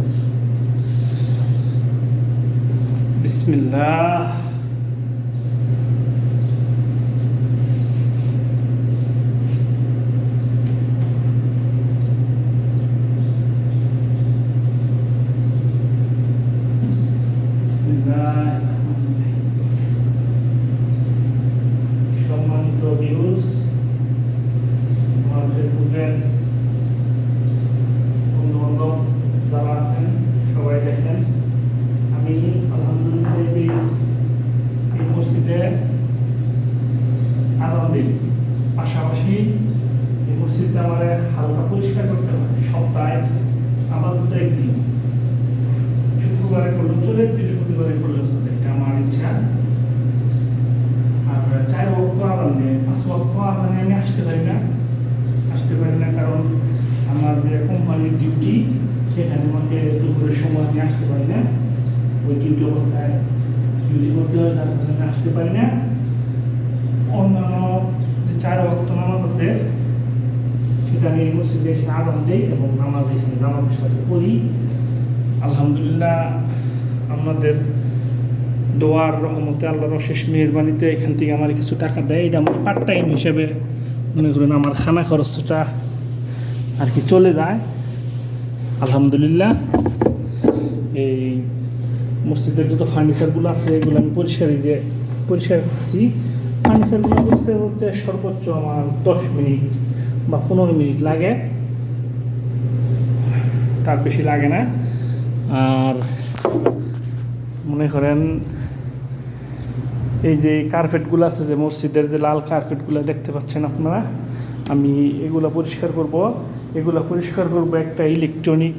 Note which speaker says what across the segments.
Speaker 1: رب بسم الله. بسم الله. মসজিদে আজান দিই পাশাপাশি এই মসজিদটা আমার হালকা পরিষ্কার করতে হয়। সপ্তাহে আমার তো একদিন। শুক্রবারে করল চলে, বৃহস্পতিবারে করলে এটা আমার ইচ্ছা। আর চার ওয়াক্ত আজান দিয়ে পাঁচ ওয়াক্ত আজানে আমি আসতে পারি না। আসতে পারি না কারণ আমার যে কোম্পানির ডিউটি সেখানে আমাকে দুপুরের সময় আমি আসতে পারি না। ওই ডিউটি অবস্থায় ডিউটি করতে হয়, তার কারণে আসতে পারি না। অন্যান্য যে চার ওয়াক্ত নামাজ আছে, সেটা আমি মসজিদে এসে আজান দিই এবং নামাজ এখানে জামাতের সাথে পড়ি আলহামদুলিল্লাহ আপনাদের দোয়ার রহমতে আল্লাহর অশেষ মেহরবানিতে এখান থেকে আমার কিছু টাকা দেয়। এটা আমার পার্ট টাইম হিসেবে মনে করেন আমার খানা খরচটা আর কি চলে যায়। আলহামদুলিল্লাহ, এই মসজিদের যত ফার্নিচারগুলো আছে, এগুলো আমি পরিষ্কার এই যে, পরিষ্কার করছি। ফার্নিচারগুলো করতে করতে সর্বোচ্চ আমার দশ মিনিট বা পনেরো মিনিট লাগে। তার বেশি লাগে না। আর মনে করেন, এই যে কার্পেটগুলো আছে যে মসজিদের যে লাল কার্পেটগুলো দেখতে পাচ্ছেন আপনারা, আমি এগুলো পরিষ্কার করব। এগুলো পরিষ্কার করব একটা ইলেকট্রনিক,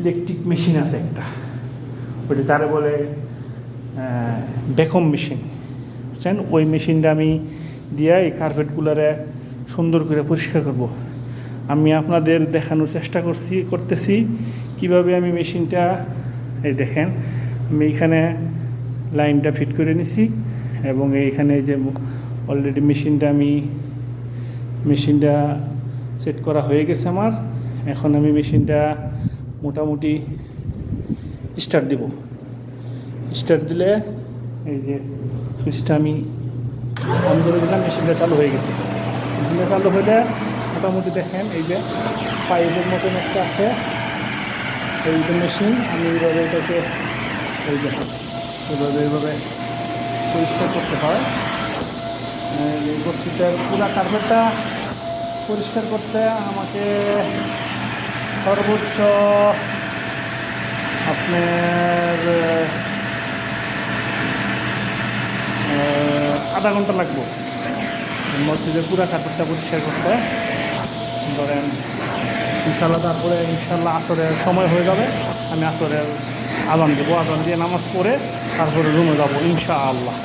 Speaker 1: ইলেকট্রিক মেশিন আছে একটা। ওইটা যারে বলে বেকম মেশিন। বুঝছেন? ওই মেশিনটা আমি দিয়ে এই কার্পেটগুলোরে সুন্দর করে পরিষ্কার করব। আমি আপনাদের দেখানোর চেষ্টা করছি, করতেছি, কীভাবে আমি মেশিনটা, এই দেখেন, আমি এইখানে লাইনটা ফিট করে নিছি এবং এইখানে যে অলরেডি মেশিনটা আমি, মেশিনটা সেট করা হয়ে গেছে আমার। এখন আমি মেশিনটা মোটামুটি স্টার্ট দেব। স্টার্ট দিলে এই যে সুইচটা আমি অন করে দিলাম মেশিনটা চালু হয়ে গেছে। মেশিনটা চালু হলে মোটামুটি দেখেন এই যে পাইপের মতন একটা আছে। এই যে মেশিন আমি এইভাবে এটাকে এই দেখেন এভাবে এইভাবে পরিষ্কার করতে হয়। এই বস্তিটার পুরো কার্পেটটা পরিষ্কার করতে আমাকে সর্বোচ্চ আপনার আধা ঘণ্টা লাগবো। মসজিদের পুরা কাপড়টা পরিষ্কার করতে। ধরেন ইনশাল্লাহ তারপরে ইনশাল্লাহ আসরের সময় হয়ে যাবে। আমি আসরের আদান দেবো। আদান দিয়ে নামাজ পড়ে তারপরে রুমে যাব, ইনশাআল্লাহ।